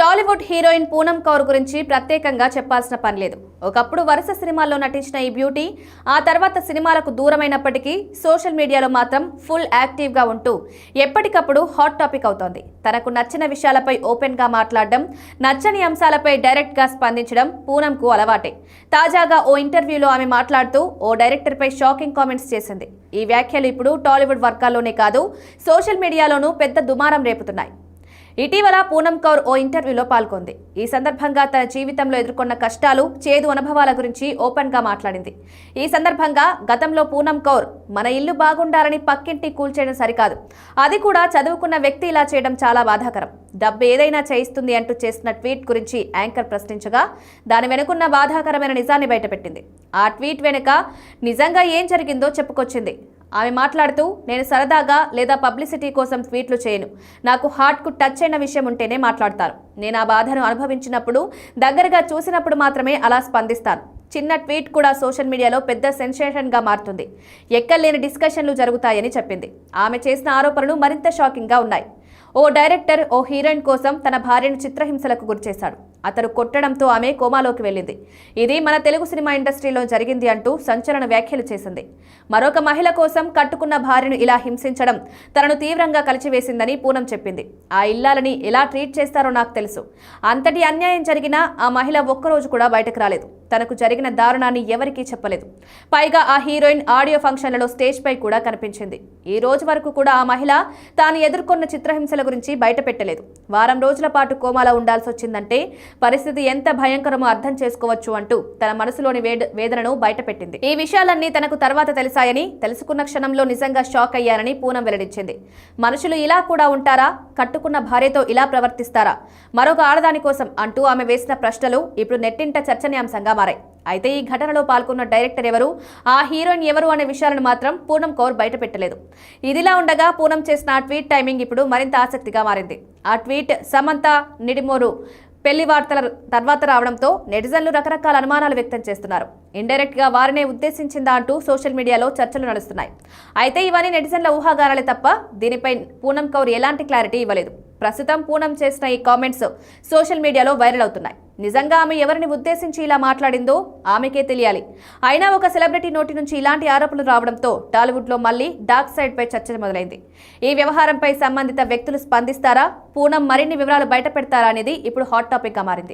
Tollywood heroine Poonam Kaur గురించి ప్రత్యేకంగా చెప్పాల్సిన పని లేదు. ఒకప్పుడు వరుస సినిమాల్లో నటించిన ఈ బ్యూటీ ఆ తర్వాత సినిమాలకు దూరమైనప్పటికీ సోషల్ మీడియాలో మాత్రం ఫుల్ యాక్టివ్గా ఉంటూ ఎప్పటికప్పుడు హాట్ టాపిక్ అవుతోంది. తనకు నచ్చిన విషయాలపై ఓపెన్గా మాట్లాడడం నచ్చని అంశాలపై డైరెక్ట్గా స్పందించడం పూనంకు అలవాటే. తాజాగా ఓ ఇంటర్వ్యూలో ఆమె మాట్లాడుతూ ఓ డైరెక్టర్పై షాకింగ్ కామెంట్స్ చేసింది. ఈ వ్యాఖ్యలు ఇప్పుడు టాలీవుడ్ వర్గాల్లోనే కాదు సోషల్ మీడియాలోనూ పెద్ద దుమారం రేపుతున్నాయి. ఇటీవల పూనం కౌర్ ఓ ఇంటర్వ్యూలో పాల్గొంది. ఈ సందర్భంగా తన జీవితంలో ఎదుర్కొన్న కష్టాలు చేదు అనుభవాల గురించి ఓపెన్గా మాట్లాడింది. ఈ సందర్భంగా గతంలో పూనం కౌర్ మన ఇల్లు బాగుండాలని పక్కింటి కూల్చేయడం సరికాదు. అది కూడా చదువుకున్న వ్యక్తి ఇలా చేయడం చాలా బాధాకరం. డబ్బు ఏదైనా చేయిస్తుంది అంటూ చేసిన ట్వీట్ గురించి యాంకర్ ప్రశ్నించగా దాని వెనుకున్న బాధాకరమైన నిజాన్ని బయటపెట్టింది. ఆ ట్వీట్ వెనుక నిజంగా ఏం జరిగిందో చెప్పుకొచ్చింది. ఆమె మాట్లాడుతూ నేను సరదాగా లేదా పబ్లిసిటీ కోసం ట్వీట్లు చేయను. నాకు హార్ట్కు టచ్ అయిన విషయం ఉంటేనే మాట్లాడతాను నేను ఆ బాధను అనుభవించినప్పుడు దగ్గరగా చూసినప్పుడు మాత్రమే అలా స్పందిస్తాను. చిన్న ట్వీట్ కూడా సోషల్ మీడియాలో పెద్ద సెన్సేషన్గా మారుతుంది. ఎక్కలేని డిస్కషన్లు జరుగుతాయని చెప్పింది. ఆమె చేసిన ఆరోపణలు మరింత షాకింగ్గా ఉన్నాయి. ఓ డైరెక్టర్ ఓ హీరోయిన్ కోసం తన భార్యను చిత్రహింసలకు గురిచేశాడు. అతను కొట్టడంతో ఆమె కోమాలోకి వెళ్ళింది. ఇది మన తెలుగు సినిమా ఇండస్ట్రీలో జరిగింది అంటూ సంచలన వ్యాఖ్యలు చేసింది. మరొక మహిళ కోసం కట్టుకున్న భార్యను ఇలా హింసించడం తనను తీవ్రంగా కలిచివేసిందని పూనం చెప్పింది. ఆ ఇల్లాలని ఎలా ట్రీట్ చేస్తారో నాకు తెలుసు. అంతటి అన్యాయం జరిగినా ఆ మహిళ ఒక్కరోజు కూడా బయటకు రాలేదు. తనకు జరిగిన దారుణాన్ని ఎవరికీ చెప్పలేదు. పైగా ఆ హీరోయిన్ ఆడియో ఫంక్షన్లలో స్టేజ్ పై కూడా కనిపించింది. ఈ రోజు వరకు కూడా ఆ మహిళ తాను ఎదుర్కొన్న చిత్రహింసల గురించి బయటపెట్టలేదు. వారం రోజుల పాటు కోమాలో ఉండాల్సి వచ్చిందంటే పరిస్థితి ఎంత భయంకరమో అర్థం చేసుకోవచ్చు అంటూ తన మనసులోని వేదనను బయటపెట్టింది. ఈ విషయాలన్నీ తనకు తర్వాత తెలిసాయని తెలుసుకున్న క్షణంలో నిజంగా షాక్ అయ్యారని పూనం వెల్లడించింది. మనుషులు ఇలా కూడా ఉంటారా? కట్టుకున్న భార్యతో ఇలా ప్రవర్తిస్తారా? మరొక ఆడదాని కోసం అంటూ ఆమె వేసిన ప్రశ్నలు ఇప్పుడు నెట్టింట చర్చనీయాంశంగా మారాయి అయితే ఈ ఘటనలో పాల్గొన్న డైరెక్టర్ ఎవరు? ఆ హీరోయిన్ ఎవరు అనే విషయాలను మాత్రం పూనం కౌర్ బయటపెట్టలేదు ఇదిలా ఉండగా పూనం చేసిన ట్వీట్ టైమింగ్ ఇప్పుడు మరింత ఆసక్తిగా మారింది. ఆ ట్వీట్ సమంత నిడిమోరు పెళ్ళి వార్తల తర్వాత రావడంతో నెటిజన్లు రకరకాల అనుమానాలు వ్యక్తం చేస్తున్నారు. ఇండైరెక్ట్గా వారినే ఉద్దేశించిందా అంటూ సోషల్ మీడియాలో చర్చలు నడుస్తున్నాయి. అయితే ఇవన్నీ నెటిజన్ల ఊహాగానాలే తప్ప దీనిపై పూనం కౌర్ ఎలాంటి క్లారిటీ ఇవ్వలేదు. ప్రస్తుతం పూనం చేసిన ఈ కామెంట్స్ సోషల్ మీడియాలో వైరల్ అవుతున్నాయి. నిజంగా ఆమె ఎవరిని ఉద్దేశించి ఇలా మాట్లాడిందో ఆమెకే తెలియాలి. అయినా ఒక సెలబ్రిటీ నోటి నుంచి ఇలాంటి ఆరోపణలు రావడంతో టాలీవుడ్లో మళ్ళీ డార్క్ సైడ్పై చర్చ మొదలైంది. ఈ వ్యవహారంపై సంబంధిత వ్యక్తులు స్పందిస్తారా? పూనం మరిన్ని వివరాలు బయట పెడతారా అనేది ఇప్పుడు హాట్ టాపిక్గా మారింది.